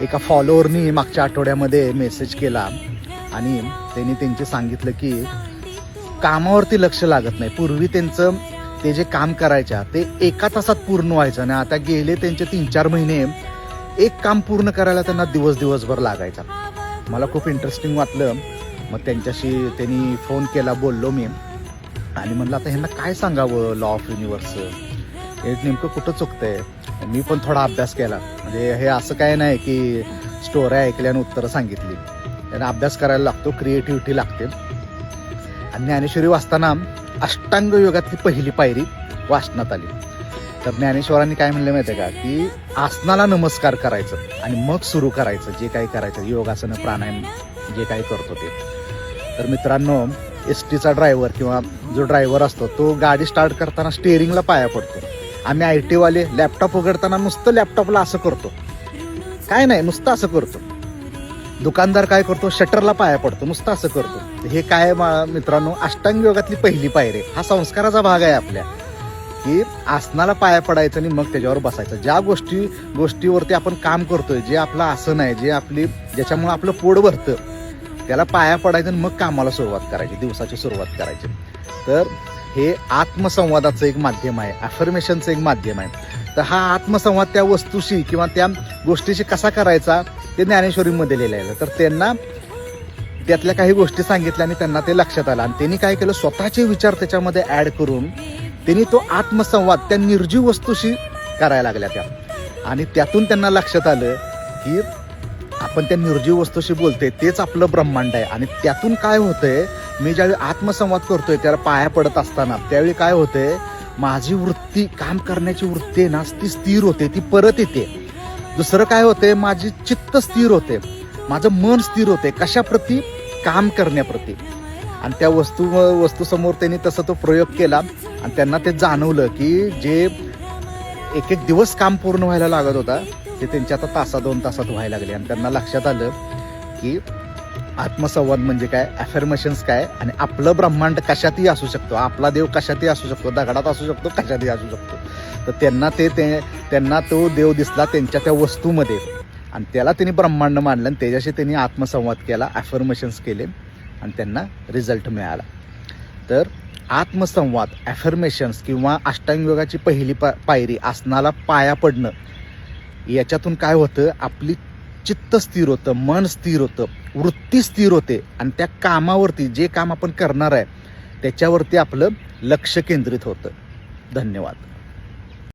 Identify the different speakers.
Speaker 1: एका फॉलोअरनी मागच्या आठवड्यामध्ये मेसेज केला. आणि त्यांनी त्यांचे सांगितलं की कामावरती लक्ष लागत नाही. पूर्वी त्यांचं ते जे काम करायच्या ते एका तासात पूर्ण व्हायचं. आणि आता गेले त्यांचे तीन चार महिने एक काम पूर्ण करायला त्यांना दिवस दिवसभर लागायचा. मला खूप इंटरेस्टिंग वाटलं. मग त्यांच्याशी त्यांनी फोन केला बोललो मी. आणि म्हणलं आता ह्यांना काय सांगावं लॉ ऑफ युनिव्हर्स हे नेमकं कुठं चुकतंय? मी पण थोडा अभ्यास केला. म्हणजे हे असं काय नाही की स्टोऱ्या ऐकल्या आणि उत्तरं सांगितली. त्यांना अभ्यास करायला लागतो क्रिएटिव्हिटी लागते. आणि ज्ञानेश्वरी वाचताना अष्टांग योगातली पहिली पायरी वाचण्यात आली. तर ज्ञानेश्वरांनी काय म्हणलं माहिती आहे का? की आसनाला नमस्कार करायचं आणि मग सुरू करायचं जे काही करायचं योगासनं प्राणायाम जे काही करतो ते. तर मित्रांनो एस टीचा ड्रायव्हर किंवा जो ड्रायव्हर असतो तो गाडी स्टार्ट करताना स्टेअरिंगला पाया पडतो. आम्ही आय टीवाले लॅपटॉप उघडताना नुसतं लॅपटॉपला असं करतो. काय नाही नुसतं असं करतो. दुकानदार काय करतो? शटरला पाया पडतो नुसतं असं करतो. हे काय मा- मित्रांनो अष्टांग योगातली पहिली पायरी. हा संस्काराचा भाग आहे आपल्या. की आसनाला पाया पडायचं आणि मग त्याच्यावर बसायचं. ज्या गोष्टी गोष्टीवरती आपण काम करतोय जे आपलं आसन आहे जे आपली ज्याच्यामुळे आपलं पोट भरतं त्याला पाया पडायचं आणि मग कामाला सुरुवात करायची दिवसाची सुरुवात करायची. तर हे आत्मसंवादाचं एक माध्यम आहे अफर्मेशनचं एक माध्यम आहे. तर हा आत्मसंवाद त्या वस्तूशी किंवा त्या गोष्टीशी कसा करायचा ते ज्ञानेश्वरीमध्ये लिहिलेलं आहे. तर त्यांना त्यातल्या काही गोष्टी सांगितल्या आणि त्यांना ते लक्षात आलं. आणि त्यांनी काय केलं स्वतःचे विचार त्याच्यामध्ये ॲड करून त्यांनी तो आत्मसंवाद त्या निर्जीव वस्तूशी करायला लागल्या त्या. आणि त्यातून त्यांना लक्षात आलं की आपण त्या निर्जीव वस्तूशी बोलतोय तेच आपलं ब्रह्मांड आहे. आणि त्यातून काय होतंय मी ज्यावेळी आत्मसंवाद करतोय त्याला पाया पडत असताना त्यावेळी काय होतंय माझी वृत्ती काम करण्याची वृत्ती आहे ना ती स्थिर होते ती परत येते. दुसरं काय होते माझी चित्त स्थिर होते माझं मन स्थिर होते कशाप्रती? काम करण्याप्रती. आणि त्या वस्तू वस्तूसमोर त्यांनी तसा तो प्रयोग केला आणि त्यांना ते जाणवलं की जे एक एक दिवस काम पूर्ण व्हायला लागत होता ते त्यांच्या आता तासा दोन तासात व्हायला लागले. आणि त्यांना लक्षात आलं की आत्मसंवाद म्हणजे काय? अफर्मेशन्स काय? आणि आपलं ब्रह्मांड कशातही असू शकतो. आपला देव कशातही असू शकतो. दगडात असू शकतो कशातही असू शकतो. तर त्यांना ते ते- त्यांना तो देव दिसला त्यांच्या त्या वस्तूमध्ये. आणि त्याला त्यांनी ब्रह्मांड मानलं आणि त्याच्याशी त्यांनी आत्मसंवाद केला अफर्मेशन्स केले आणि त्यांना रिझल्ट मिळाला. तर आत्मसंवाद अफर्मेशन्स किंवा अष्टांगयोगाची पहिली पा पायरी आसनाला पाया पडणं याच्यातून काय होतं? आपली चित्त स्थिर होतं मन स्थिर होतं वृत्ती स्थिर होते. आणि त्या कामावरती जे काम आपण करणार आहे त्याच्यावरती आपलं लक्ष केंद्रित होतं. धन्यवाद.